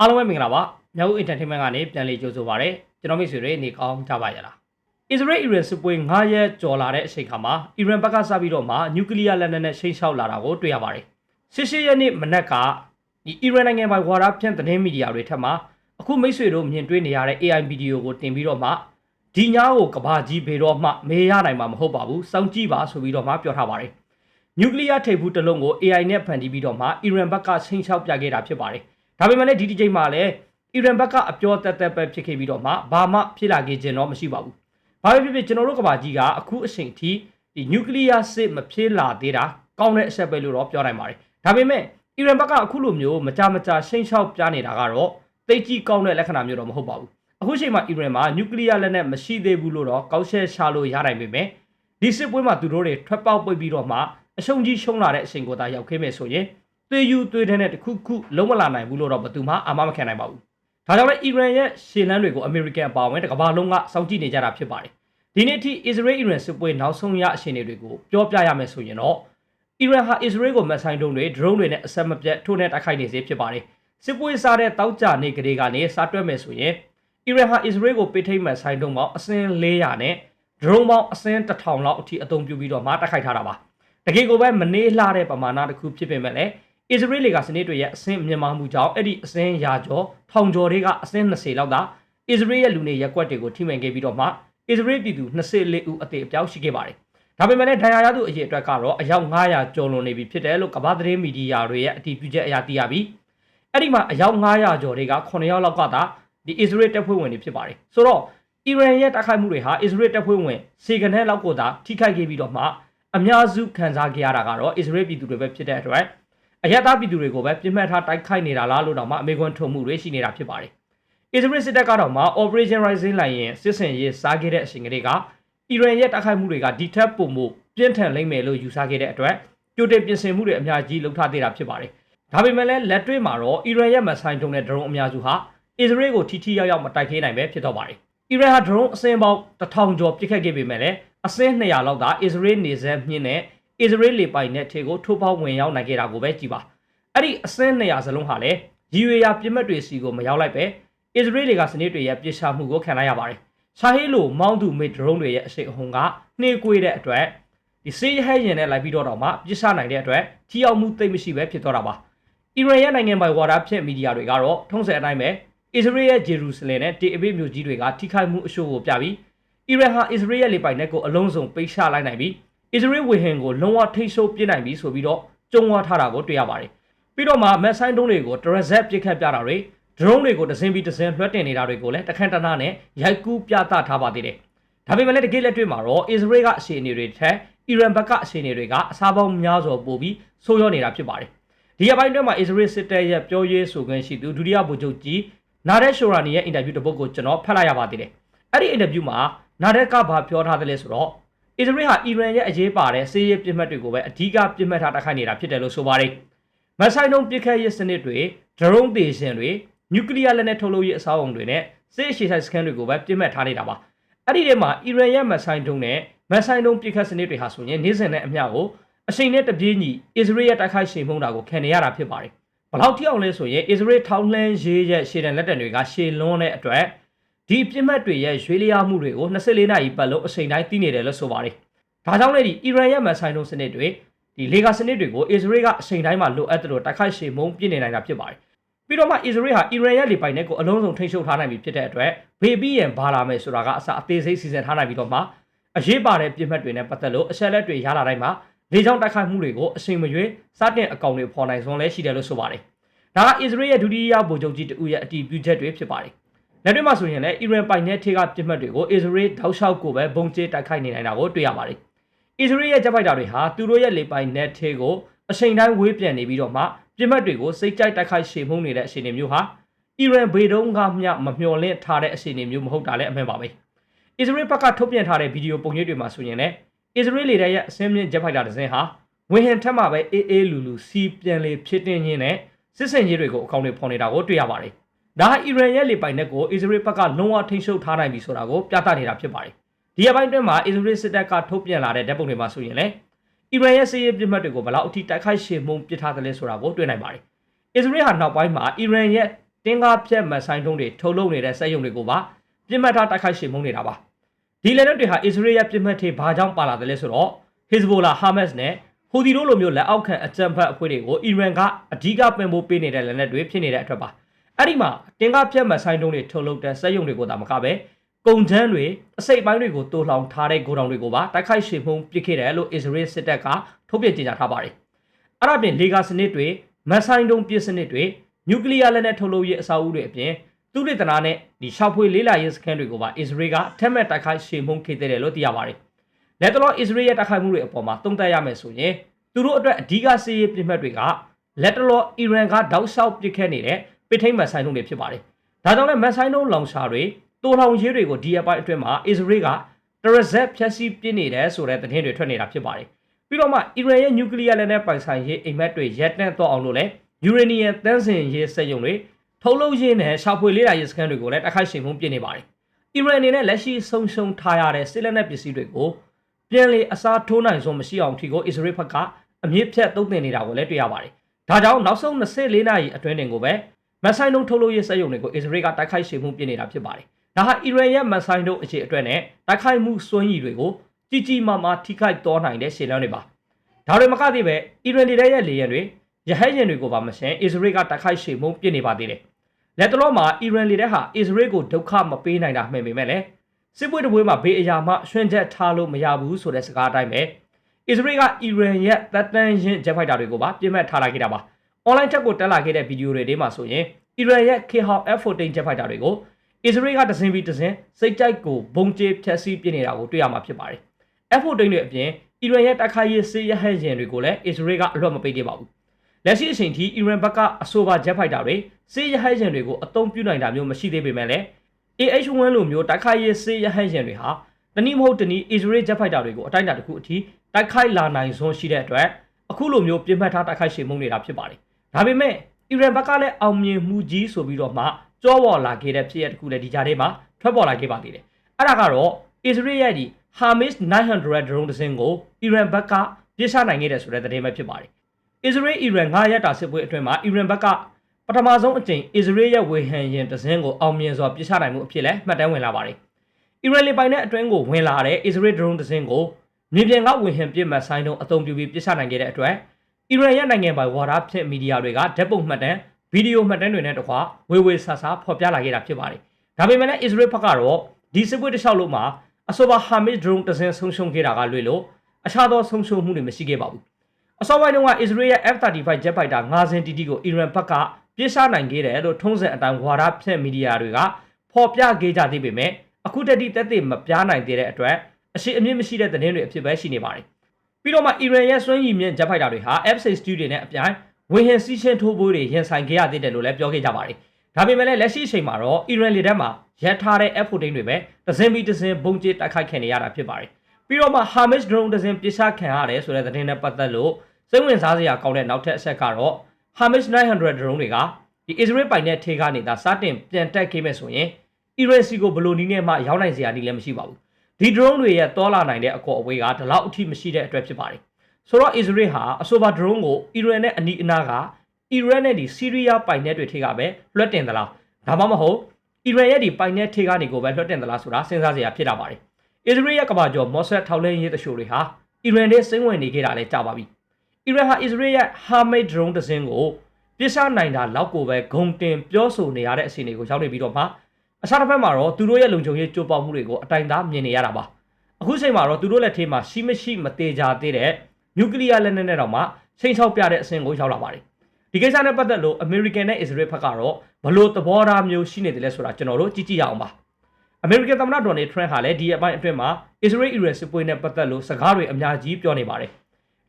အားလုံးပဲမင်္ဂလာပါမြောက်ဦး entertainment ကနေပြန်လည်ကြိုဆိုပါရစေကျွန်တော်မိတ်ဆွေတွေနေကောင်းကြပါရလား Israel Iran စစ်ပွဲ9ရက်ကျော်လာတဲ့အချိန်ခါမှာ Iran ဘက်ကစပြီးတော့မှ nuclear လက်နက်နဲ့ရှိမ်းရှောက်လာတာကိုတွေ့ရပါတယ်ရှစ်ရက်နေ့မနက်ကဒီ Iran နိုင်ငံပိုင်ဝါဒဖြန့်သတင်းမီဒီယာတွေထက်မှအခုမိတ်ဆွေတို့မြင်တွေ့နေရတဲ့ AI ဗီဒီယိုကိုတင်ပြီးတော့မှဒီညကိုကဘာကြီးဘေတော့မှမေးရနိုင်မှာမဟုတ်ပါဘူးစောင့်ကြည့်ပါဆိုပြီးတော့မှပြောထားပါတယ်နျူကလ িয়ার ထိပ်ဖူးတစ်လုံးကို AI နဲ့ဖန်တီးပြီးတော့မှ Iran ဘက်ကချိန်ချောက်ပြခဲ့တာဖြစ်ပါတယ်။ ဒါပေမဲ့လည်းဒီဒီချိန်မှာလည်းအီရန်ဘက်ကအပြောတက်တက်ပဲဖြစ်ခဲ့ပြီးတော့မှဘာမှဖြစ်လာခဲ့ခြင်းတော့မရှိပါဘူး။ဘာပဲဖြစ်ဖြစ်ကျွန်တော်တို့ကဘာကြီးကအခုအချိန်ထိဒီနျူကလ িয়ার စစ်မဖြစ်လာသေးတာကောင်းတဲ့အချက်ပဲလို့တော့ပြောနိုင်ပါတယ်။ဒါပေမဲ့အီရန်ဘက်ကအခုလိုမျိုးမကြမကြာချိန်ချောက်ပြနေတာကတော့တိတ်ကြီးကောင်းတဲ့လက္ခဏာမျိုးတော့မဟုတ်ပါဘူး။အခုချိန်မှာအီရန်မှာနျူကလ িয়ার လက်နက်မရှိသေးဘူးလို့တော့ကောက်ရှဲရှာလို့ရနိုင်ပေမဲ့ဒီစစ်ပွဲမှာသူတို့တွေထွက်ပေါက်ပိတ်ပြီးတော့မှအရှုံးကြီးရှုံးလာတဲ့အချိန်ကိုသာရောက်ခဲ့မယ်ဆိုရင် သွေးယူသွေးတဲ့နဲ့တခုခုလုံးမလာနိုင်ဘူးလို့တော့ဘယ်သူမှအာမမခံနိုင်ပါဘူး။ဒါကြောင့်လည်းအီရန်ရဲ့ရှေ့လန်းတွေကိုအမေရိကန်အပါအဝင်တကမ္ဘာလုံးကစောင့်ကြည့်နေကြတာဖြစ်ပါတယ်။ဒီနေ့ထိအစ္စရေးအီရန်စစ်ပွဲနောက်ဆုံးရအခြေအနေတွေကိုပြောပြရမယ်ဆိုရင်တော့အီရန်ဟာအစ္စရေးကိုမက်ဆိုင်တုံးတွေဒရုန်းတွေနဲ့အဆက်မပြတ်ထိုးနဲ့တိုက်ခိုက်နေစေဖြစ်ပါတယ်။စစ်ပွဲစားတဲ့တောက်ကြနေကလေးကနေစားတွက်မယ်ဆိုရင်အီရန်ဟာအစ္စရေးကိုပိထိတ်မက်ဆိုင်တုံးပေါင်းအစင်း400နဲ့ဒရုန်းပေါင်းအစင်း1000လောက်အထိအသုံးပြုပြီးတော့မှတိုက်ခိုက်ထားတာပါ။တကယ်ကိုပဲမနေလှတဲ့ပမာဏတစ်ခုဖြစ်ပေမဲ့လည်း အစ္စရေးလေကစနစ်တွေရဲ့အဆင့်မြင့်မားမှုကြောင့်အဲ့ဒီအဆင့်ရာကျော်ထောင်ကျော်တွေကအဆင့်20လောက်သာအစ္စရေးရဲ့လူနေရက်ကွက်တွေကိုထိမှန်ခဲ့ပြီးတော့မှအစ္စရေးပြည်သူ24ဦးအသေးအပြောက်ရှိခဲ့ပါတယ်။ဒါပေမဲ့လည်းဒဏ်ရာရသူအရေအတွက်ကတော့အယောက်900ကျော်လွန်နေပြီဖြစ်တယ်လို့ကမ္ဘာသတင်းမီဒီယာတွေရဲ့အတည်ပြုချက်အရသိရပြီးအဲ့ဒီမှာအယောက်900ကျော်တွေက9ယောက်လောက်ကသာဒီအစ္စရေးတပ်ဖွဲ့ဝင်တွေဖြစ်ပါတယ်။ဆိုတော့အီရန်ရဲ့တိုက်ခိုက်မှုတွေဟာအစ္စရေးတပ်ဖွဲ့ဝင်စေကနေလောက်ကိုသာထိခိုက်ခဲ့ပြီးတော့မှအများစုခံစားခဲ့ရတာကတော့အစ္စရေးပြည်သူတွေပဲဖြစ်တဲ့အတွက် အယက်သားပြည်သူတွေကိုပဲပြစ်မှတ်ထားတိုက်ခိုက်နေတာလားလို့တော့မှအမေကွန်ထုံမှုတွေရှိနေတာဖြစ်ပါတယ်။အစ္စရေးစစ်တပ်ကတော့မှ Operation Rising လိုင်းရင်စစ်စင်ရေးစားခဲ့တဲ့အချိန်ကလေးကအီရန်ရဲ့တိုက်ခိုက်မှုတွေကဒီထက်ပိုမိုပြင်းထန်လိမ့်မယ်လို့ယူဆခဲ့တဲ့အတွက်ကြိုတင်ပြင်ဆင်မှုတွေအများကြီးလုပ်ထားသေးတာဖြစ်ပါတယ်။ဒါပေမဲ့လည်းလက်တွေ့မှာတော့အီရန်ရဲ့မဆိုင်တုံးတဲ့ဒရုန်းအများစုဟာအစ္စရေးကိုထိထိရောက်ရောက်မတိုက်ခိုက်နိုင်ပဲဖြစ်တော့ပါတယ်။အီရန်ဟာဒရုန်းအစင်းပေါင်း1000ကျော်ပစ်ခတ်ခဲ့ပေမဲ့လည်းအစင်း200လောက်သာအစ္စရေးနေဆက်မြင့်နဲ့ အစ္စရေးလေပိုင်နဲ့ထေကိုထိုးပေါက်ဝင်ရောက်နိုင်ခဲ့တာကိုပဲကြည်ပါအဲ့ဒီအစင်း200စလုံးဟာလည်းရည်ရွယ်ရာပြစ်မှတ်တွေစီကိုမရောက်လိုက်ပဲအစ္စရေးတွေကစနစ်တွေရဲ့ပြစ်ရှာမှုကိုခံလိုက်ရပါတယ်ရှာဟီလိုမောင်းသူမစ်ဒရုန်းတွေရဲ့အရှိန်အဟုန်ကနှေးကွေးတဲ့အတွက်ဒီစေးဟဲရင်နဲ့လိုက်ပြီးတော့တော့မှပြစ်ရှာနိုင်တဲ့အတွက်ကြီးအောင်မှုသိမ့်မရှိပဲဖြစ်သွားတာပါအီရန်ရဲ့နိုင်ငံပိုင်ဝါဒဖြင့်မီဒီယာတွေကတော့ထုံးစံအတိုင်းပဲအစ္စရေးရဲ့ဂျေရုဆလင်နဲ့တေအဘိမြို့ကြီးတွေကထိခိုက်မှုအရှို့ကိုပြပြီးအီရန်ဟာအစ္စရေးရဲ့လေပိုင်နက်ကိုအလုံးစုံပိတ်ချလိုက်နိုင်ပြီး အစ္စရေးဝေဟင်ကိုလုံးဝထိတ်ဆိုးပြစ်နိုင်ပြီဆိုပြီးတော့ကြုံဝါထားတာကိုတွေ့ရပါတယ်ပြီးတော့မှမက်ဆိုင်တုံးတွေကိုတရဇက်ပြစ်ခတ်ပြတာတွေဒရုန်းတွေကိုတစင်းပြီးတစင်းလွှတ်တင်နေတာတွေကိုလည်းတခန့်တနာနဲ့ရိုက်ကူးပြသထားပါသေးတယ်ဒါပေမဲ့လည်းတကယ်လက်တွေ့မှာတော့အစ္စရေးကအခြေအနေတွေထက်အီရန်ဘက်ကအခြေအနေတွေကအစားပေါင်းများစွာပိုပြီးဆိုးရွားနေတာဖြစ်ပါတယ်ဒီအပိုင်းတွင်းမှာအစ္စရေးစစ်တပ်ရဲ့ပြောရေးဆိုခွင့်ရှိသူဒုတိယဗိုလ်ချုပ်ကြီးနာဒက်ရှိုရာနီရဲ့အင်တာဗျူးတစ်ပုဒ်ကိုကျွန်တော်ဖတ်လိုက်ရပါသေးတယ်အဲ့ဒီအင်တာဗျူးမှာနာဒက်ကဘာပြောထားတယ်လဲဆိုတော့ အစ္စရေးဟာအီရန်ရဲ့အရေးပါတဲ့စစ်ရေးပြစ်မှတ်တွေကိုပဲအဓိကပြစ်မှတ်ထားတိုက်ခိုက်နေတာဖြစ်တယ်လို့ဆိုပါတယ်။မဆိုင်တုံးပြစ်ခတ်ရေးစနစ်တွေဒရုန်းတေရှင်တွေနျူကလ িয়ার လက်နက်ထုတ်လုပ်ရေးအဆောက်အုံတွေနဲ့စစ်အရှိဆိုင်စကန်တွေကိုပဲပြစ်မှတ်ထားနေတာပါ။အဲ့ဒီထဲမှာအီရန်ရဲ့မဆိုင်တုံးနဲ့မဆိုင်တုံးပြစ်ခတ်စနစ်တွေဟာဆိုရင်နေ့စဉ်နဲ့အမျှကိုအချိန်နဲ့တပြေးညီအစ္စရေးရဲ့တိုက်ခိုက်ရှင်မှုတာကိုခံနေရတာဖြစ်ပါတယ်။ဘလောက်ထိအောင်လဲဆိုရင်အစ္စရေးထောင်းလှမ်းရေးရဲ့ရှေ့တန်လက်တံတွေကရှေလွန်းတဲ့အတွက် ဒီပြစ်မှတ်တွေရဲ့ရွေးလျားမှုတွေကို24နာရီပတ်လုံးအချိန်တိုင်းသိနေတယ်လို့ဆိုပါတယ်။ဒါကြောင့်လည်းဒီအီရန်ရဲ့မဆိုင်တုံးစနစ်တွေဒီလေဂါစနစ်တွေကိုအစ္စရေးကအချိန်တိုင်းမှာလိုအပ်တယ်လို့တိုက်ခိုက်ရှေမုံပြစ်နေနိုင်တာဖြစ်ပါတယ်။ပြီးတော့မှအစ္စရေးဟာအီရန်ရဲ့လေပိုင်နက်ကိုအလုံးစုံထိန်းချုပ်ထားနိုင်ပြီဖြစ်တဲ့အတွက်ဘေဘီယန်ဘာလာမယ်ဆိုတာကအစအသေးစိတ်စီစဉ်ထားနိုင်ပြီးတော့မှအရေးပါတဲ့ပြစ်မှတ်တွေနဲ့ပတ်သက်လို့အချက်လက်တွေရလာတိုင်းမှာလေကြောင်းတိုက်ခိုက်မှုတွေကိုအချိန်မရွေးစတင်အကောင့်တွေဖော်နိုင်စွမ်းလဲရှိတယ်လို့ဆိုပါတယ်။ဒါကအစ္စရေးရဲ့ဒုတိယဗိုလ်ချုပ်ကြီးတဦးရဲ့အတီးပြုချက်တွေဖြစ်ပါတယ်။ လက်တွေ့မှာဆိုရင်လည်းအီရန်ပိုင်နက်ထေကပြစ်မှတ်တွေကိုအစ္စရေးတောက်လျှောက်ကိုပဲဘုံကျဲတိုက်ခိုက်နေနိုင်တာကိုတွေ့ရပါတယ်။အစ္စရေးရဲ့ဂျက်ဖိုက်တာတွေဟာသူတို့ရဲ့လေပိုင် net ထဲကိုအချိန်တိုင်းဝေးပြန်နေပြီးတော့မှပြစ်မှတ်တွေကိုစိတ်ကြိုက်တိုက်ခိုက်ရှေမှုန်းနေတဲ့အခြေအနေမျိုးဟာအီရန်ဘေတုံးကမျှမမျှော်လင့်ထားတဲ့အခြေအနေမျိုးမဟုတ်တာလည်းအမှန်ပါပဲအစ္စရေးဘက်ကထုတ်ပြန်ထားတဲ့ဗီဒီယိုပုံရိပ်တွေမှာဆိုရင်လည်းအစ္စရေးလေတပ်ရဲ့အစင်းမြင့်ဂျက်ဖိုက်တာတစ်စင်းဟာဝင်ဟင်ထက်မှပဲအေးအေးလူလူစီပြန်လေဖြစ်တင်ရင်းနဲ့စစ်စင်ရေးတွေကိုအကောင့်တွေဖော်နေတာကိုတွေ့ရပါတယ် ဒါဟာအီရန်ရဲ့လေပိုင်နက်ကိုအစ္စရေးဘက်ကလုံးဝထိန်းချုပ်ထားနိုင်ပြီဆိုတာကိုပြသနေတာဖြစ်ပါတယ်ဒီအပိုင်းတွင်းမှာအစ္စရေးစစ်တပ်ကထုတ်ပြန်လာတဲ့ဓာတ်ပုံတွေမှာဆိုရင်လည်းအီရန်ရဲ့စစ်ရေးပြစ်မှတ်တွေကိုဘယ်လောက်အထိတိုက်ခိုက်ရှေမှုန်းပစ်ထားတယ်လဲဆိုတာကိုတွေ့နိုင်ပါတယ်။အစ္စရေးဟာနောက်ပိုင်းမှာအီရန်ရဲ့တင်းကားဖြတ်မဆိုင်တုံးတွေထုတ်လုပ်နေတဲ့စက်ရုံတွေကိုပါပြစ်မှတ်ထားတိုက်ခိုက်ရှေမှုန်းနေတာပါဒီလက်နက်တွေဟာအစ္စရေးရဲ့ပြစ်မှတ်တွေဘာကြောင့်ပါလာတယ်လဲဆိုတော့ Hezbollah Hamas နဲ့ဟူဒီတို့လိုမျိုးလက်အောက်ခံအကြမ်းဖက်အဖွဲ့တွေကိုအီရန်ကအဓိကပင်ပိုးပေးနေတဲ့လက်နက်တွေဖြစ်နေတဲ့အတွက်ပါ အဲ့ဒီမှာတင်းကားဖြတ်မဆိုင်တုံးတွေထုတ်လုပ်တဲ့စက်ရုံတွေကိုသာမကပဲကုန်ချမ်းတွေအစိတ်ပိုင်းတွေကိုတိုးလောင်ထားတဲ့ဂိုဒေါင်တွေကိုပါတိုက်ခိုက်ရှေမှုန်းပစ်ခဲ့တယ်လို့အစ္စရေးစစ်တပ်ကထုတ်ပြန်ကြေညာထားပါတယ်အဲ့ဒါပြင်လေဂါစနစ်တွေမဆိုင်တုံးပစ်စနစ်တွေနျူကလ িয়ার လက်နက်ထုတ်လုပ်ရေးအဆောက်အဦတွေအပြင်သူတေသနာနဲ့ဒီရှောက်ဖွေလေးလာရေးစခန်းတွေကိုပါအစ္စရေးကထက်မဲ့တိုက်ခိုက်ရှေမှုန်းခဲ့တယ်လို့သိရပါတယ်။လက်တလောအစ္စရေးရဲ့တိုက်ခိုက်မှုတွေအပေါ်မှာတုံ့တက်ရမယ်ဆိုရင်သူတို့အတွက်အဓိကစီးရေးပြစ်မှတ်တွေကလက်တလောအီရန်ကတောက်လျှောက်ပစ်ခဲ့နေတဲ့ ပစ်ထိတ်မဆိုင်တုံးတွေဖြစ်ပါတယ်။ဒါကြောင့်လည်းမဆိုင်တုံးလောင်ရှာတွေတိုးလောင်ရေးတွေကိုဒီအပိုင်းအတွင်းမှာအစ္စရေးကတရဇက်ဖြက်စီးပြစ်နေတယ်ဆိုတဲ့သတင်းတွေထွက်နေတာဖြစ်ပါတယ်။ပြီးတော့မှအီရန်ရဲ့နျူကလ িয়ার လက်နက်ပိုင်ဆိုင်ရေးအိမ်မက်တွေရပ်တန့်တော့အောင်လို့လည်းယူရေနီယံတန်းစင်ရေးစက်ရုံတွေထုတ်လုပ်ရင်းနဲ့ရှာဖွေလေးလာရေးစခန်းတွေကိုလည်းတိုက်ခိုက်ရှင်မှုပြင်နေပါတယ်။အီရန်အနေနဲ့လက်ရှိဆုံးရှုံးထားရတဲ့စစ်လက်နက်ပစ္စည်းတွေကိုပြန်လည်အစားထိုးနိုင်စွမ်းမရှိအောင်ထီကိုအစ္စရေးဘက်ကအမြင့်ဖြတ်သုံးသင်နေတာကိုလည်းတွေ့ရပါတယ်။ဒါကြောင့်နောက်ဆုံး24နာရီအတွင်းတင်ကိုပဲ မဆိုင်တုံထုတ်လုပ်ရေးစက်ရုံတွေကိုအစ္စရေးကတိုက်ခိုက်ရှင်မှုပြင်နေတာဖြစ်ပါတယ်။ဒါဟာအီရန်ရဲ့မဆိုင်တုံအခြေအတွက်နဲ့တိုက်ခိုက်မှုစွမ်းရည်တွေကိုကြီးကြီးမားမားထိခိုက်တော်နိုင်တဲ့ရှေ့လမ်းတွေပါ။ဒါတွေမကသေးပဲအီရန်တွေရဲ့လေယာဉ်တွေရဟတ်ယာဉ်တွေကိုပါမရှင်အစ္စရေးကတိုက်ခိုက်ရှေမှုပြစ်နေပါသေးတယ်။လက်တလောမှာအီရန်လေတဲ့ဟာအစ္စရေးကိုဒုက္ခမပေးနိုင်တာမှန်ပေမဲ့လည်းစစ်ပွဲတစ်ပွဲမှာဘေးအရာမှရွှင်ချက်ထားလို့မရဘူးဆိုတဲ့စကားအတိုင်းပဲအစ္စရေးကအီရန်ရဲ့တပ်တန်းရင်ဂျက်ဖိုက်တာတွေကိုပါပြစ်မှတ်ထားလိုက်ခဲ့တာပါ။ online ချက်ကိုတက်လာခဲ့တဲ့ဗီဒီယိုတွေထဲမှာဆိုရင်အီရန်ရဲ့ K-Hawk F-14 ဂျက်ဖိုက်တာတွေကိုအစ္စရေးကတစင်ပြီးတစင်စိတ်ကြိုက်ကိုဘုံကျဲဖျက်ဆီးပြနေတာကိုတွေ့ရမှာဖြစ်ပါတယ်။ F-14 တွေအပြင်အီရန်ရဲ့တိုက်ခိုက်ရေးစစ်ရဟတ်ယာဉ်တွေကိုလည်းအစ္စရေးကအလွတ်မပေးသေးပါဘူး။လက်ရှိအချိန်ထိအီရန်ဘက်ကအဆိုပါဂျက်ဖိုက်တာတွေစစ်ရဟတ်ယာဉ်တွေကိုအသုံးပြုနိုင်တာမျိုးမရှိသေးပေမဲ့လည်း AH1 လိုမျိုးတိုက်ခိုက်ရေးစစ်ရဟတ်ယာဉ်တွေဟာတနည်းမဟုတ်တနည်းအစ္စရေးဂျက်ဖိုက်တာတွေကိုအတိုင်းအတာတစ်ခုအထိတိုက်ခိုက်လာနိုင်စွမ်းရှိတဲ့အတွက်အခုလိုမျိုးပြင်းမှတ်ထားတိုက်ခိုက်ရှေမှုနေတာဖြစ်ပါတယ်။ ဒါပေမဲ့အီရန်ဘက်ကလည်းအောင်မြင်မှုကြီးဆိုပြီးတော့မှကြောပေါ်လာခဲ့တဲ့ဖြစ်ရပ်တစ်ခုလည်းဒီကြားထဲမှာထွက်ပေါ်လာခဲ့ပါသေးတယ်။အဲ့ဒါကတော့အစ္စရေးရဲ့ဒီ Hamis 900 drone တစ်စင်းကိုအီရန်ဘက်ကပြစ်ချနိုင်ခဲ့တယ်ဆိုတဲ့သတင်းပဲဖြစ်ပါတယ်။အစ္စရေးအီရန်9ရက်တာစစ်ပွဲအတွင်းမှာအီရန်ဘက်ကပထမဆုံးအကြိမ်အစ္စရေးရဲ့ဝေဟန်ရင်တစ်စင်းကိုအောင်မြင်စွာပြစ်ချနိုင်မှုအဖြစ်လဲမှတ်တမ်းဝင်လာပါတယ်။အီရန်လေပိုင်တဲ့အတွင်းကိုဝင်လာတဲ့အစ္စရေး drone တစ်စင်းကိုမြေပြင်ကဝေဟန်ပြစ်မှတ်ဆိုင်တုံးအသုံးပြုပြီးပြစ်ချနိုင်ခဲ့တဲ့အတွက် အီရန်ရဲ့နိုင်ငံပိုင်ဝါဒဖြင့်မီဒီယာတွေကဓာတ်ပုံမှတ်တမ်းဗီဒီယိုမှတ်တမ်းတွေနဲ့တကွာဝေဝေဆာဆာဖော်ပြလာခဲ့တာဖြစ်ပါတယ်။ဒါပေမဲ့လည်းအစ္စရေးဘက်ကတော့ဒီစစ်ပွဲတစ်လျှောက်လုံးမှာအဆိုပါ Hamis drone တစ်စင်းဆုံးရှုံးခဲ့တာကလွေလို့အခြားသောဆုံးရှုံးမှုတွေမရှိခဲ့ပါဘူး။အစောပိုင်းတုန်းကအစ္စရေးရဲ့ F-35 jet fighter 5စင်းတီတီကိုအီရန်ဘက်ကပြစ်ချနိုင်ခဲ့တယ်လို့ထုံးစံအတိုင်းဝါဒဖြန့်မီဒီယာတွေကဖော်ပြခဲ့ကြသေးပေမဲ့အခုတတိတက်တဲ့မပြားနိုင်သေးတဲ့အတွက်အရှိအမြင့်မရှိတဲ့သတင်းတွေအဖြစ်ပဲရှိနေပါတယ်။ ပြီးတော့မှအီရန်ရဲ့စွမ်းရည်မြင့် jet fighter တွေဟာ F-16 တွေနဲ့အပြိုင်ဝေဟင်စီးရှင်းထိုးပွဲတွေရင်ဆိုင်ခဲ့ရသေးတယ်လို့လည်းပြောခဲ့ကြပါတယ်။ဒါပေမဲ့လည်းလက်ရှိအချိန်မှာတော့အီရန်လေတပ်မှာရပ်ထားတဲ့ F-14 တွေပဲတစင်ပြီးတစင်ဘုံကျတိုက်ခိုက်ခံနေရတာဖြစ်ပါတယ်။ပြီးတော့မှ Hamis drone တစင်ပစ်ချခံရတယ်ဆိုတဲ့သတင်းနဲ့ပတ်သက်လို့စိတ်ဝင်စားစရာကောင်းတဲ့နောက်ထပ်အချက်ကတော့ Hamis 900 drone တွေကဒီ Israel ပိုင်တဲ့ထေကနေတာစတင်ပြန်တက်ခဲ့မဲ့ဆိုရင် Iran စီကိုဘလို့နီးနဲ့မှရောက်နိုင်စရာနည်းလည်းမရှိပါဘူး။ ဒီ drone တွေရဲ့တောလာနိုင်တဲ့အကောအဝေးကဒီလောက်အထိမရှိတဲ့အတွက်ဖြစ်ပါတယ်။ဆိုတော့ Israel ဟာအဆိုပါ drone ကို Iran နဲ့အနီးအနားကအီရန်နဲ့ဒီဆီးရီးယားပိုင်နယ်တွေထိကပဲလွှတ်တင်သလားဒါမှမဟုတ်အီရန်ရဲ့ဒီပိုင်နယ်ထိကနေကိုပဲလွှတ်တင်သလားဆိုတာစဉ်းစားစရာဖြစ်တာပါတယ်အစ္စရေးရဲ့ကမ္ဘာကျော်မော့ဆတ်ထောက်လှမ်းရေးတရှို့တွေဟာအီရန်နဲ့စိမ့်ဝင်နေခဲ့တာလည်းကြာပါပြီအီရန်ဟာအစ္စရေးရဲ့ Hamid drone တစ်စင်းကိုပြစ်ချနိုင်တာလောက်ကိုပဲဂုံတင်ပြောဆိုနေရတဲ့အခြေအနေကိုရောက်နေပြီးတော့မှ အခြားတစ်ဖက်မှာတော့သူတို့ရဲ့လုံခြုံရေးကြိုးပေါက်မှုတွေကိုအတိုင်သားမြင်နေရတာပါအခုချိန်မှာတော့သူတို့လက်ထဲမှာရှိမရှိမသေးကြသေးတဲ့နျူကလ িয়ার လက်နက်နဲ့တော့မှချိန်ချောက်ပြတဲ့အဆင့်ကိုရောက်လာပါတယ်ဒီကိစ္စနဲ့ပတ်သက်လို့ American နဲ့ Israel ဘက်ကတော့ဘလို့သဘောထားမျိုးရှိနေတယ်လဲဆိုတာကျွန်တော်တို့ကြည့်ကြည့်ရအောင်ပါ American သမ္မတ Donald Trump ဟာလည်းဒီအပိုင်းအတွင်းမှာ Israel Iran စစ်ပွဲနဲ့ပတ်သက်လို့စကားတွေအများကြီးပြောနေပါတယ်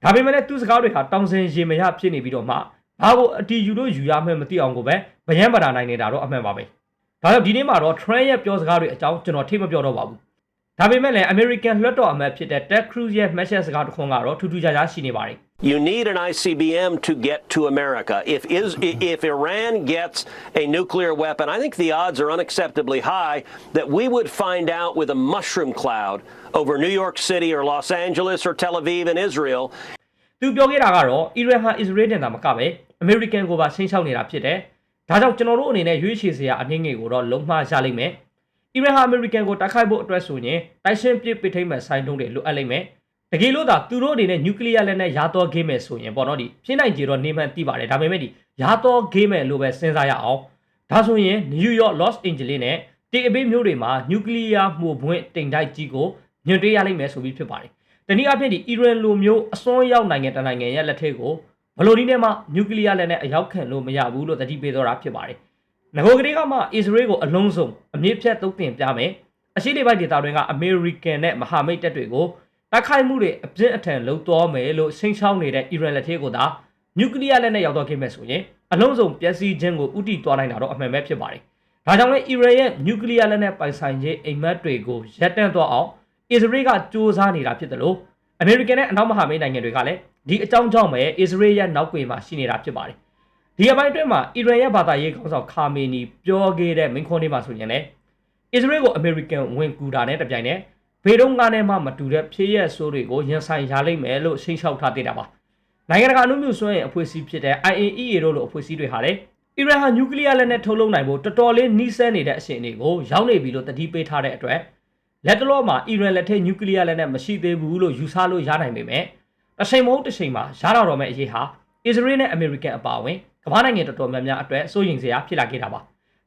ဒါပေမဲ့လည်းသူစကားတွေဟာတောင်စင်ရေမရဖြစ်နေပြီးတော့မှဘာကိုအတီယူလို့ယူရမှန်းမသိအောင်ကိုပဲဗယံပဒါနိုင်နေတာတော့အမှန်ပါပဲ ဒါကြောင့်ဒီနေ့မှာတော့ Trump ရဲ့ပြောစကားတွေအကြောင်းကျွန်တော်ထိမပြောတော့ပါဘူးဒါပေမဲ့လည်း American လွှတ်တော်အမတ်ဖြစ်တဲ့ Ted Cruz ရဲ့ message စကားတစ်ခွန်းကတော့ထူးထူးခြားခြားရှိနေပါတယ် You need an ICBM to get to America. If, is, if Iran gets a nuclear weapon, I think the odds are unacceptably high that we would find out with a mushroom cloud over New York City or Los Angeles or Tel Aviv and Israel. သူပြောခဲ့တာကတော့အီရန်ဟာအစ္စရေးတင်တာမကပဲအမေရိကန်ကိုပါဆင်းချောက်နေတာဖြစ်တယ် ဒါကြောင့်ကျွန်တော်တို့အနေနဲ့ရွေးချယ်စရာအနှင်းငယ်ကိုတော့လုံးမရလိမ့်မယ်အီရန်ဟာအမေရိကန်ကိုတိုက်ခိုက်ဖို့အတွက်ဆိုရင်တိုက်ရှင်းပစ်ပစ်ထိမ့်မဲ့ဆိုင်တုံးတွေလိုအပ်လိမ့်မယ်တကယ်လို့သာသူတို့အနေနဲ့နျူကလ িয়ার လက်နက်ရတော့ခဲ့မယ်ဆိုရင်ပေါ့နော်ဒီဖြစ်နိုင်ကြတော့နေမှန်သိပါတယ်ဒါပေမဲ့ဒီရတော့ခဲ့မယ်လို့ပဲစဉ်းစားရအောင်ဒါဆိုရင်နယူးယောက်လော့စ်အန်ဂျလိနဲ့တေအဘေးမြို့တွေမှာနျူကလ িয়ার မှုပွင့်တိမ်တိုက်ကြီးကိုညွှန်တွေ့ရလိမ့်မယ်ဆိုပြီးဖြစ်ပါတယ်တနည်းအားဖြင့်ဒီအီရန်လိုမျိုးအစွန်းရောက်နိုင်ငံတနိုင်ငံရဲ့လက်ထက်ကို ဘလို့ဒီနဲ့မှနျူကလ িয়ার လက်နက်အရောက်ခံလို့မရဘူးလို့တတိပေးတော့တာဖြစ်ပါတယ်ငကိုကလေးကမှအစ္စရေးကိုအလုံးစုံအမြင့်ဖြတ်သုတ်တင်ပြမယ်အရှိတေဘိုက်ဒေတာတွေကအမေရိကန်နဲ့မဟာမိတ်တပ်တွေကိုတိုက်ခိုက်မှုတွေအပြင်းအထန်လှုပ်တော်မယ်လို့ရှင်းချောင်းနေတဲ့အီရန်လက်ထက်ကိုသာနျူကလ িয়ার လက်နက်ရောက်တော့ခဲ့မယ်ဆိုရင်အလုံးစုံပျက်စီးခြင်းကိုဥတီသွားနိုင်တာတော့အမှန်ပဲဖြစ်ပါတယ်ဒါကြောင့်လဲအီရန်ရဲ့နျူကလ িয়ার လက်နက်ပိုင်ဆိုင်ခြင်းအိမ်မက်တွေကိုရပ်တန့်သွားအောင်အစ္စရေးကစ조사နေတာဖြစ်တယ်လို့အမေရိကန်နဲ့အနောက်မဟာမိတ်နိုင်ငံတွေကလည်း ဒီအကြောင်းကြောင့်ပဲအစ္စရေးရဲ့နောက်ကွယ်မှာရှိနေတာဖြစ်ပါတယ်ဒီအပိုင်းအတွင်းမှာအီရန်ရဲ့ဘာသာရေးခေါင်းဆောင်ခါမေနီပြောခဲ့တဲ့မိန့်ခွန်းလေးမှာဆိုရင်လည်းအစ္စရေးကိုအမေရိကန်ဝင်ကူတာနဲ့တပြိုင်နက်ဘေးတုံးကားနဲ့မှမတူတဲ့ဖြစ်ရက်ဆိုးတွေကိုရင်ဆိုင်ရလိမ့်မယ်လို့ရှင်းလျှောက်ထားသေးတာပါနိုင်ငံတကာအမှုမျိုးစွမ်းရဲ့အဖွဲ့အစည်းဖြစ်တဲ့ IAEA တို့လိုအဖွဲ့အစည်းတွေဟာလည်းအီရန်ဟာနျူကလ িয়ার လက်နက်ထုတ်လုပ်နိုင်ဖို့တော်တော်လေးနှီးစဲနေတဲ့အချိန်တွေကိုရောက်နေပြီလို့တတိပေးထားတဲ့အတွက်လက်တလောမှာအီရန်လက်ထက်နျူကလ িয়ার လက်နက်မရှိသေးဘူးလို့ယူဆလို့ရနိုင်ပေမဲ့ တစ်ချိန်မဟုတ်တစ်ချိန်မှာရတော့တော့မယ့်အရေးဟာအစ္စရေးနဲ့အမေရိကန်အပါအဝင်ကမ္ဘာနိုင်ငံတော်တော်များများအတွက်စိုးရိမ်စရာဖြစ်လာခဲ့တာပါ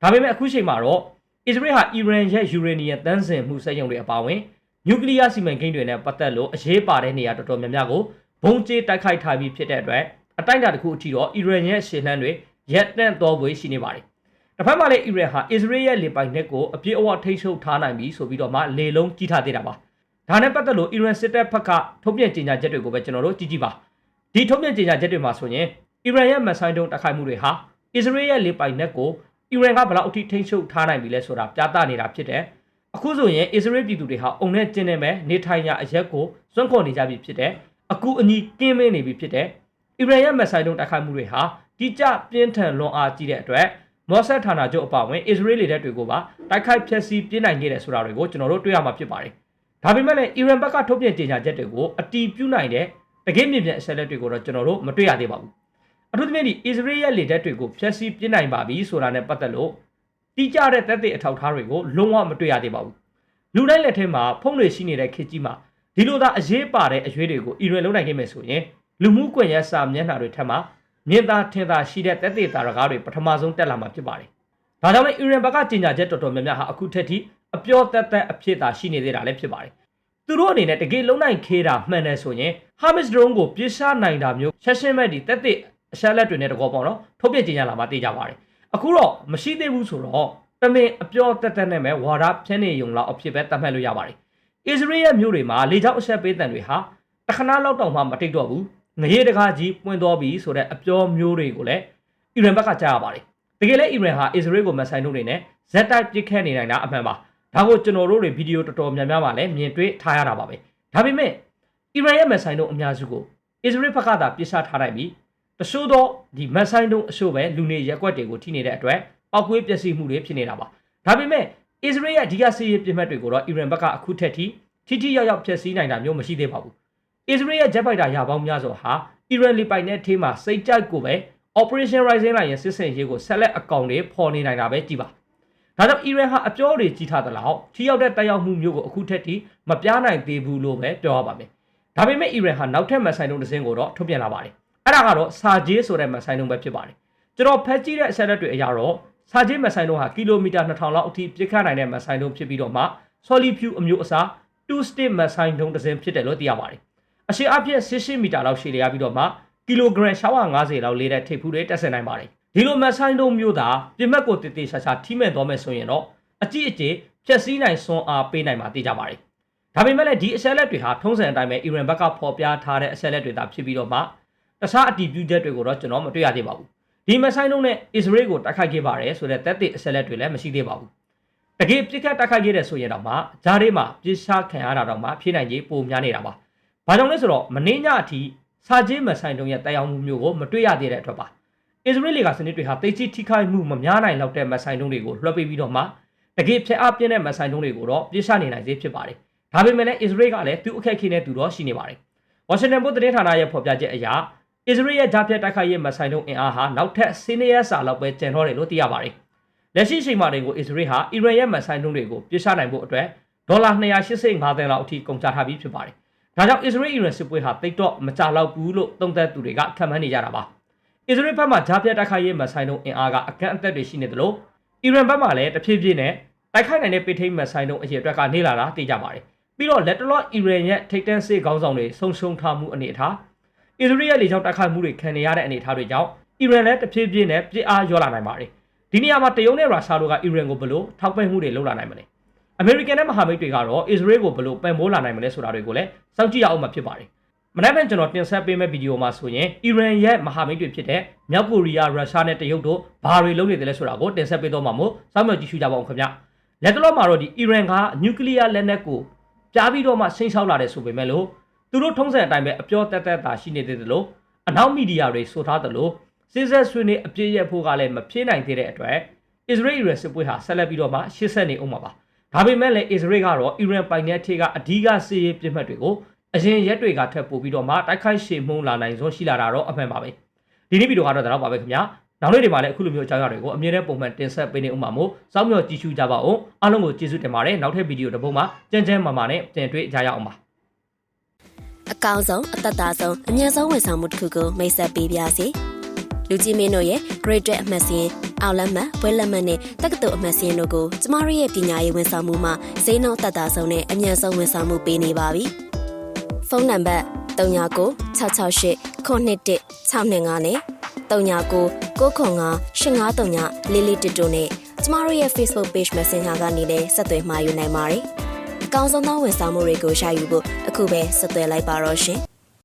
ဒါပေမဲ့အခုချိန်မှာတော့အစ္စရေးဟာအီရန်ရဲ့ယူရေနီယံတန်းစင်မှုစက်ရုံတွေအပါအဝင်နျူကလ িয়ার စီမံကိန်းတွေနဲ့ပတ်သက်လို့အရေးပါတဲ့နေရာတော်တော်များများကိုဘုံကျဲတိုက်ခိုက်ထားပြီးဖြစ်တဲ့အတွက်အတိုင်းအတာတစ်ခုအထိတော့အီရန်ရဲ့ရှေ့နှမ်းတွေရက်တန့်တော်ပွေရှိနေပါတယ်။တစ်ဖက်မှာလည်းအီရန်ဟာအစ္စရေးရဲ့လေပိုင်နက်ကိုအပြည့်အဝထိန်းချုပ်ထားနိုင်ပြီဆိုပြီးတော့မှလေလုံးကြီးထားသေးတာပါ။ ဒါနဲ့ပတ်သက်လို့အီရန်စစ်တပ်ဘက်ကထုတ်ပြန်ကြေညာချက်တွေကိုပဲကျွန်တော်တို့ကြည့်ကြည့်ပါ။ဒီထုတ်ပြန်ကြေညာချက်တွေမှာဆိုရင်အီရန်ရဲ့မက်ဆိုင်တုံးတိုက်ခိုက်မှုတွေဟာအစ္စရေးရဲ့လေပိုင်နက်ကိုအီရန်ကဘယ်လောက်အထိထိန်းချုပ်ထားနိုင်ပြီလဲဆိုတာပြသနေတာဖြစ်တယ်။အခုဆိုရင်အစ္စရေးပြည်သူတွေဟာအုံနဲ့ကျင်းနေမဲ့နေထိုင်ရာအရက်ကိုစွန့်ခေါ်နေကြပြီဖြစ်တယ်။အခုအညီကင်းမင်းနေပြီဖြစ်တယ်။အီရန်ရဲ့မက်ဆိုင်တုံးတိုက်ခိုက်မှုတွေဟာတိကျပြင်းထန်လွန်အားကြီးတဲ့အတွက်မော့ဆက်ဌာနချုပ်အပါအဝင်အစ္စရေးလေတပ်တွေကိုပါတိုက်ခိုက်ဖျက်ဆီးပြင်းနိုင်ခဲ့တယ်ဆိုတာတွေကိုကျွန်တော်တို့တွေ့ရမှာဖြစ်ပါတယ်။ ဒါပေမဲ့လည်းအီရန်ဘက်ကထုတ်ပြန်ကြေညာချက်တွေကိုအတီးပြုတ်နိုင်တဲ့တကယ့်မြင့်မြတ်အချက်လက်တွေကိုတော့ကျွန်တော်တို့မတွေ့ရသေးပါဘူး။အထူးသဖြင့်ဒီအစ္စရေးရဲ့လေတပ်တွေကိုဖျက်ဆီးပြင်းနိုင်ပါပြီဆိုတာနဲ့ပတ်သက်လို့တိကျတဲ့သက်သေအထောက်အထားတွေကိုလုံးဝမတွေ့ရသေးပါဘူး။လူတိုင်းလက်ထဲမှာဖုန်းတွေရှိနေတဲ့ခေတ်ကြီးမှာဒီလိုသာအရေးပါတဲ့အရွေးတွေကိုအီရန်လုံးနိုင်ခဲ့မယ်ဆိုရင်လူမှုကွန်ရက်စာမျက်နှာတွေထက်မှာမြင့်သားထင်သာရှိတဲ့တက်သေးတာရကားတွေပထမဆုံးတက်လာမှာဖြစ်ပါတယ်။ဒါကြောင့်လည်းအီရန်ဘက်ကကြေညာချက်တော်တော်များများဟာအခုထက်ထိ အပြောသက်သက်အဖြစ်သာရှိနေသေးတာလည်းဖြစ်ပါတယ်။သူတို့အနေနဲ့တကယ်လုံးနိုင်ခေးတာမှန်တယ်ဆိုရင်ဟာမစ်ဒရုန်းကိုပြစ်ရှားနိုင်တာမျိုးဆက်ရှင်းမဲ့ဒီတက်သေးအရှက်လက်တွေနဲ့တကောပေါ့နော်ထုတ်ပြကြေညာလာမှသိကြပါတယ်။အခုတော့မရှိသေးဘူးဆိုတော့တမင်အပြောသက်သက်နဲ့ပဲဝါဒဖြန်းနေုံလောက်အဖြစ်ပဲသတ်မှတ်လို့ရပါတယ်။အစ္စရေးရဲ့မြို့တွေမှာလေကြောင်းအဆက်ပေးတံတွေဟာတခဏလောက်တောင်မှမတိတ်တော့ဘူးငရေတကားကြီးပွင့်သွားပြီဆိုတဲ့အပြောမျိုးတွေကိုလည်းအီရန်ဘက်ကကြားရပါတယ်တကယ်လည်းအီရန်ဟာအစ္စရေးကိုမဆိုင်လို့နေနဲ့ဇက်တိုက်ပစ်ခတ်နေနိုင်တာအမှန်ပါ ဒါကိုကျွန်တော်တို့တွေဗီဒီယိုတော်တော်များများမှာလည်းမြင်တွေ့ထားရတာပါပဲဒါပေမဲ့အီရန်ရဲ့မဆိုင်တို့အများစုကိုအစ္စရေးဘက်ကသာပစ်ချထားနိုင်ပြီးတချို့တော့ဒီမဆိုင်တို့အရှို့ပဲလူနေရက်ွက်တွေကိုထိနေတဲ့အတွက်အောက်ကွေးပျက်စီးမှုတွေဖြစ်နေတာပါဒါပေမဲ့အစ္စရေးရဲ့အဓိကစီးရေးပြစ်မှတ်တွေကိုတော့အီရန်ဘက်ကအခုထက်ထိထိထိရောက်ရောက်ဖျက်ဆီးနိုင်တာမျိုးမရှိသေးပါဘူးအစ္စရေးရဲ့ဂျက်ဖိုက်တာရာပေါင်းများစွာဟာအီရန်လီပိုင်နဲ့ထေးမှာစိတ်ကြိုက်ကိုပဲ Operation Rising လိုက်ရင်စစ်စင်ရေးကိုဆက်လက်အကောင့်တွေပေါ်နေနိုင်တာပဲကြည်ပါ ဒါကြောင့်အီရန်ဟာအပြောတွေကြီးထားသလောက်ထိရောက်တဲ့တိုက်ရောက်မှုမျိုးကိုအခုထက်ထိမပြနိုင်သေးဘူးလို့ပဲပြောရပါမယ်ဒါပေမဲ့အီရန်ဟာနောက်ထပ်မက်ဆိုင်တုံးတစ်စင်းကိုတော့ထုတ်ပြန်လာပါတယ်အဲ့ဒါကတော့စာဂျေးဆိုတဲ့မက်ဆိုင်တုံးပဲဖြစ်ပါတယ်ကျွန်တော်ဖက်ကြည့်တဲ့အဆက်လက်တွေအရာတော့စာဂျေးမက်ဆိုင်တုံးဟာကီလိုမီတာ2000လောက်အထိပြစ်ခတ်နိုင်တဲ့မက်ဆိုင်တုံးဖြစ်ပြီးတော့မှ solid fuel အမျိုးအစား2 state မက်ဆိုင်တုံးတစ်စင်းဖြစ်တယ်လို့သိရပါတယ်အရှိအပြည့်18မီတာလောက်ရှည်လျားပြီးတော့မှကီလိုဂရမ်650လောက်လေးတဲ့ထိပ်ဖူးတွေတက်ဆင်နိုင်ပါတယ် ဒီလိုမက်ဆိုင်တုံးမျိုးသာပြင်မက်ကိုတည်တည်ရှာရှာထိမဲ့သွားမယ်ဆိုရင်တော့အကြည့်အကျဖြက်စီးနိုင်စွမ်းအားပေးနိုင်မှာသိကြပါတယ်ဒါပေမဲ့လည်းဒီအဆက်လက်တွေဟာထုံးစံအတိုင်းပဲအီရန်ဘက်ကဖော်ပြထားတဲ့အဆက်လက်တွေသာဖြစ်ပြီးတော့မှတခြားအတီးပြူချက်တွေကိုတော့ကျွန်တော်မတွေ့ရသေးပါဘူးဒီမက်ဆိုင်တုံးနဲ့အစ္စရေးကိုတိုက်ခိုက်ခဲ့ပါတယ်ဆိုတဲ့တက်တဲ့အဆက်လက်တွေလည်းမရှိသေးပါဘူးတကယ်ပြစ်ခတ်တိုက်ခိုက်ခဲ့တဲ့ဆိုရင်တော့မှဂျားလေးမှာပြစ်ရှားခံရတာတော့မှဖြစ်နိုင်ကြီးပုံများနေတာပါ။ဘာကြောင့်လဲဆိုတော့မင်းညအထိစာချင်းမဆိုင်တုံးရဲ့တရားမှုမျိုးကိုမတွေ့ရသေးတဲ့အတွက်ပါ။ အစ္စရေးလေကစနစ်တွေဟာတိတ်ကြီးထိခိုက်မှုမများနိုင်လောက်တဲ့မဆိုင်တုံးတွေကိုလွှတ်ပေးပြီးတော့မှတကယ်ဖြစ်အပ်ပြင်းတဲ့မဆိုင်တုံးတွေကိုတော့ပြစ်ရှာနေနိုင်စေဖြစ်ပါတယ်။ဒါပေမဲ့လည်းအစ္စရေးကလည်းသူ့အခက်အခဲနဲ့သူတော့ရှိနေပါတယ်။ Washington Post သတင်းဌာနရဲ့ဖော်ပြချက်အရအစ္စရေးရဲ့ဂျာပြတ်တိုက်ခိုက်ရေးမဆိုင်တို့အင်အားဟာနောက်ထပ်စီနီယာစာလောက်ပဲကျန်တော့တယ်လို့သိရပါတယ်။လက်ရှိအချိန်မှာတွေကိုအစ္စရေးဟာအီရန်ရဲ့မဆိုင်တို့တွေကိုပြစ်ချနိုင်ဖို့အတွက်ဒေါ်လာ285သန်းလောက်အထိကုန်ကျထားပြီးဖြစ်ပါတယ်။ဒါကြောင့်အစ္စရေးအီရန်စစ်ပွဲဟာတိတ်တော့မကြတော့ဘူးလို့သုံးသပ်သူတွေကခန့်မှန်းနေကြတာပါ။ အစ္စရေးဘက်မှာဂျာပြတ်တိုက်ခိုက်ရေးမဆိုင်တို့အင်အားကအကန့်အသတ်တွေရှိနေသလိုအီရန်ဘက်မှာလည်းတဖြည်းဖြည်းနဲ့တိုက်ခိုက်နိုင်တဲ့ပိထိတ်မဆိုင်တို့အရေအတွက်ကနေလာတာသိကြပါတယ်။ပြီးတော့လက်တလော့အီရန်ရဲ့ထိပ်တန်းစေခေါင်းဆောင်တွေဆုံရှုံထားမှုအနေအထားအစ္စရေးရဲ့လေကြောင်းတိုက်ခိုက်မှုတွေခံနေရတဲ့အနေအထားတွေကြောင့်အီရန်လည်းတဖြည်းဖြည်းနဲ့ပြစ်အားရောလာနိုင်ပါတယ်။ဒီနေရာမှာတရုတ်နဲ့ရုရှားတို့ကအီရန်ကိုဘလို့ထောက်ပံ့မှုတွေလုပ်လာနိုင်မလဲ။အမေရိကန်နဲ့မဟာမိတ်တွေကတော့အစ္စရေးကိုဘယ်လိုပံ့ပိုးလာနိုင်မလဲဆိုတာတွေကိုလည်းစောင့်ကြည့်ရအောင်မှာဖြစ်ပါတယ်။ မနေ့ကကျွန်တော်တင်ဆက်ပေးမယ့်ဗီဒီယိုမှာဆိုရင်အီရန်ရဲ့မဟာမိတ်တွေဖြစ်တဲ့မြောက်ကိုရီးယားရုရှားနဲ့တရုတ်တို့ဘာတွေလုပ်နေတယ်လဲဆိုတာကိုတင်ဆက်ပေးတော့မှာမို့စောင့်မျှော်ကြည့်ရှုကြပါအောင်ခင်ဗျ။လက်တလောမှာတော့ဒီအီရန်ကနျူကလ িয়ার လက်နက်ကိုကြားပြီးတော့မှဆင်းဆောက်လာတယ်ဆိုပေမဲ့လို့သူတို့ထုံးစံအတိုင်းပဲအပြောတက်တက်တာရှိနေသေးတယ်လို့အနောက်မီဒီယာတွေဆိုထားတယ်လို့စစ်ဆက်ဆွေးနွေးအပြည့်ရဖို့ကလည်းမဖြစ်နိုင်သေးတဲ့အတွက်အစ္စရေးအီရန်စစ်ပွဲဟာဆက်လက်ပြီးတော့မှရှေ့ဆက်နေအောင်ပါပါ။ဒါပေမဲ့လည်းအစ္စရေးကတော့အီရန်ပိုင်နယ်ထေကအဓိကစစ်ရေးပြစ်မှတ်တွေကို အရင်ရက်တွေကထပ်ပို့ပြီးတော့မှတိုက်ခိုက်ရှေမှုန်းလာနိုင်စွမ်းရှိလာတာတော့အမှန်ပါပဲဒီနေ့ဗီဒီယိုကတော့ဒါတော့ပါပဲခင်ဗျာနောက်နေ့တွေမှာလည်းအခုလိုမျိုးအကြောင်းအရာတွေကိုအမြဲတမ်းပုံမှန်တင်ဆက်ပေးနေဥမှာမို့စောင့်မျှော်ကြည့်ရှုကြပါအောင်အားလုံးကိုကျေးဇူးတင်ပါတယ်နောက်ထပ်ဗီဒီယိုတစ်ပုဒ်မှာကြမ်းကြမ်းမာမာနဲ့ပြန်တွေ့ကြရအောင်ပါအကောင်းဆုံးအသက်သာဆုံးအမြတ်ဆုံးဝန်ဆောင်မှုတစ်ခုကိုမိတ်ဆက်ပေးပါစီလူကြီးမင်းတို့ရဲ့ Great အမှတ်စဉ်အောင်လက်မှတ်ဘွဲလက်မှတ်နဲ့တက္ကသိုလ်အမှတ်စဉ်တို့ကိုကျမတို့ရဲ့ပညာရေးဝန်ဆောင်မှုမှာဈေးနှုန်းသက်သာဆုံးနဲ့အမြတ်ဆုံးဝန်ဆောင်မှုပေးနေပါပြီ ဖုန်းနံပါတ်39 668 921 625နဲ့39 995 853လေးလေးတစ်တို့နဲ့ကျမတို့ရဲ့ Facebook Page Messenger ကနေလည်းဆက်သွယ်မှာယူနိုင်ပါတယ်အကောင်းဆုံးသောဝန်ဆောင်မှုတွေကိုရယူဖို့အခုပဲဆက်သွယ်လိုက်ပါတော့ရှင်